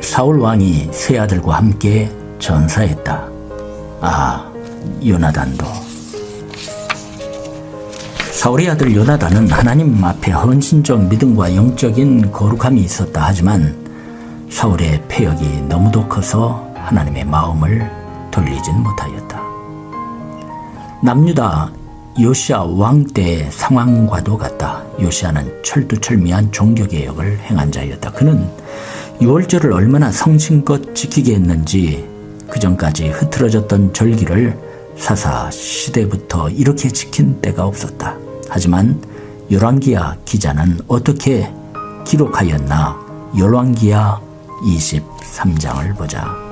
사울 왕이 세 아들과 함께 전사했다. 아, 요나단도. 사울의 아들 요나단은 하나님 앞에 헌신적 믿음과 영적인 거룩함이 있었다 하지만 사울의 폐역이 너무도 커서 하나님의 마음을 돌리진 못하였다. 남유다 요시아 왕때 상황과도 같다. 요시아는 철두철미한 종교개혁을 행한 자였다. 그는 유월절을 얼마나 성심껏 지키게 했는지 그 전까지 흐트러졌던 절기를 사사 시대부터 이렇게 지킨 때가 없었다. 하지만 열왕기야 기자는 어떻게 기록하였나? 열왕기야 23장을 보자.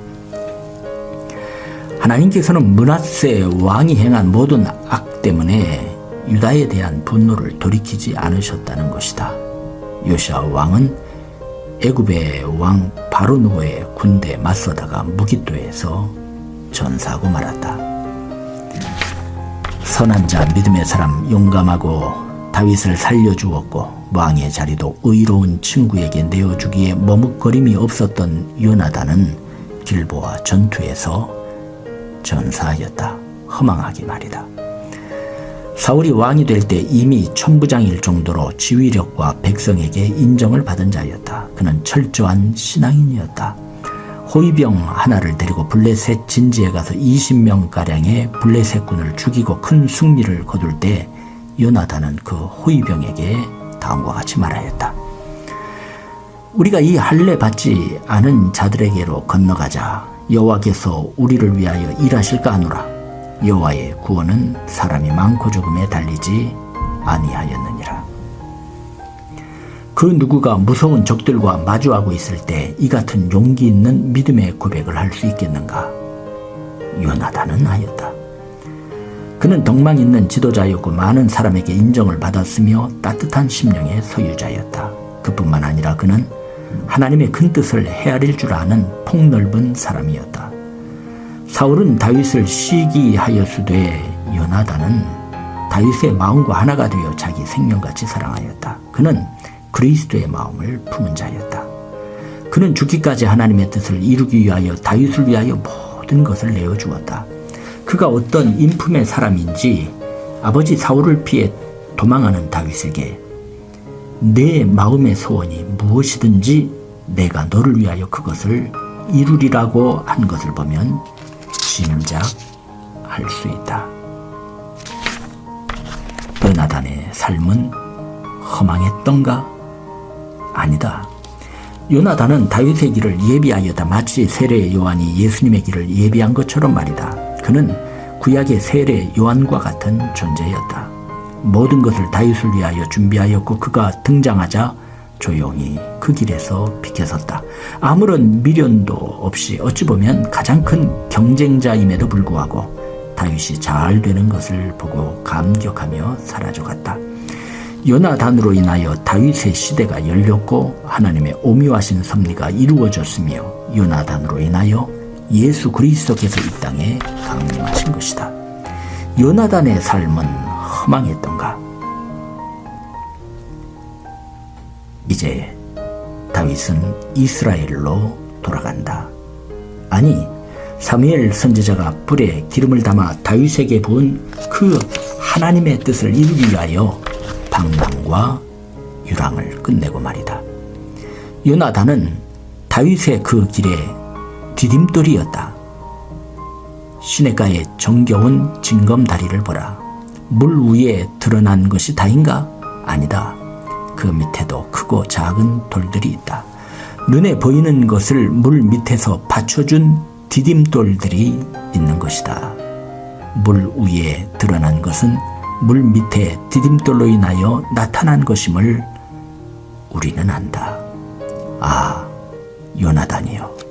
하나님께서는 문하세 왕이 행한 모든 악 때문에 유다에 대한 분노를 돌이키지 않으셨다는 것이다. 요시아 왕은 애굽의 왕 바로누의 군대에 맞서다가 무기토에서 전사하고 말았다. 선한 자 믿음의 사람 용감하고 다윗을 살려주었고 왕의 자리도 의로운 친구에게 내어주기에 머뭇거림이 없었던 요나단은 길보와 전투에서 전사하였다. 허망하기 말이다. 사울이 왕이 될 때 이미 천부장일 정도로 지휘력과 백성에게 인정을 받은 자였다. 그는 철저한 신앙인이었다. 호위병 하나를 데리고 블레셋 진지에 가서 20명가량의 블레셋군을 죽이고 큰 승리를 거둘 때 요나단은 그 호위병에게 다음과 같이 말하였다. 우리가 이 할례 받지 않은 자들에게로 건너가자. 여호와께서 우리를 위하여 일하실까 하노라. 여호와의 구원은 사람이 많고 적음에 달리지 아니하였느니라. 그 누구가 무서운 적들과 마주하고 있을 때 이 같은 용기 있는 믿음의 고백을 할 수 있겠는가? 요나단은 하였다. 그는 덕망 있는 지도자였고 많은 사람에게 인정을 받았으며 따뜻한 심령의 소유자였다. 그뿐만 아니라 그는 하나님의 큰 뜻을 헤아릴 줄 아는 폭넓은 사람이었다. 사울은 다윗을 시기하였으되 요나단은 다윗의 마음과 하나가 되어 자기 생명같이 사랑하였다. 그는 그리스도의 마음을 품은 자였다. 그는 죽기까지 하나님의 뜻을 이루기 위하여 다윗을 위하여 모든 것을 내어 주었다. 그가 어떤 인품의 사람인지 아버지 사울을 피해 도망하는 다윗에게 내 마음의 소원이 무엇이든지 내가 너를 위하여 그것을 이루리라고 한 것을 보면 짐작할 수 있다. 요나단의 삶은 허망했던가? 아니다. 요나단은 다윗의 길을 예비하였다. 마치 세례 요한이 예수님의 길을 예비한 것처럼 말이다. 그는 구약의 세례 요한과 같은 존재였다. 모든 것을 다윗을 위하여 준비하였고 그가 등장하자 조용히 그 길에서 비켜섰다. 아무런 미련도 없이 어찌 보면 가장 큰 경쟁자임에도 불구하고 다윗이 잘 되는 것을 보고 감격하며 사라져갔다. 요나단으로 인하여 다윗의 시대가 열렸고 하나님의 오묘하신 섭리가 이루어졌으며 요나단으로 인하여 예수 그리스도께서 이 땅에 강림하신 것이다. 요나단의 삶은 허망했던가? 이제 다윗은 이스라엘로 돌아간다. 아니, 사무엘 선지자가 불에 기름을 담아 다윗에게 부은 그 하나님의 뜻을 이루기 위하여 방랑과 유랑을 끝내고 말이다. 요나단은 다윗의 그 길에 디딤돌이었다. 시냇가의 정겨운 징검다리를 보라. 물 위에 드러난 것이 다인가? 아니다. 그 밑에도 크고 작은 돌들이 있다. 눈에 보이는 것을 물 밑에서 받쳐준 디딤돌들이 있는 것이다. 물 위에 드러난 것은 물 밑에 디딤돌로 인하여 나타난 것임을 우리는 안다. 아, 요나단이여.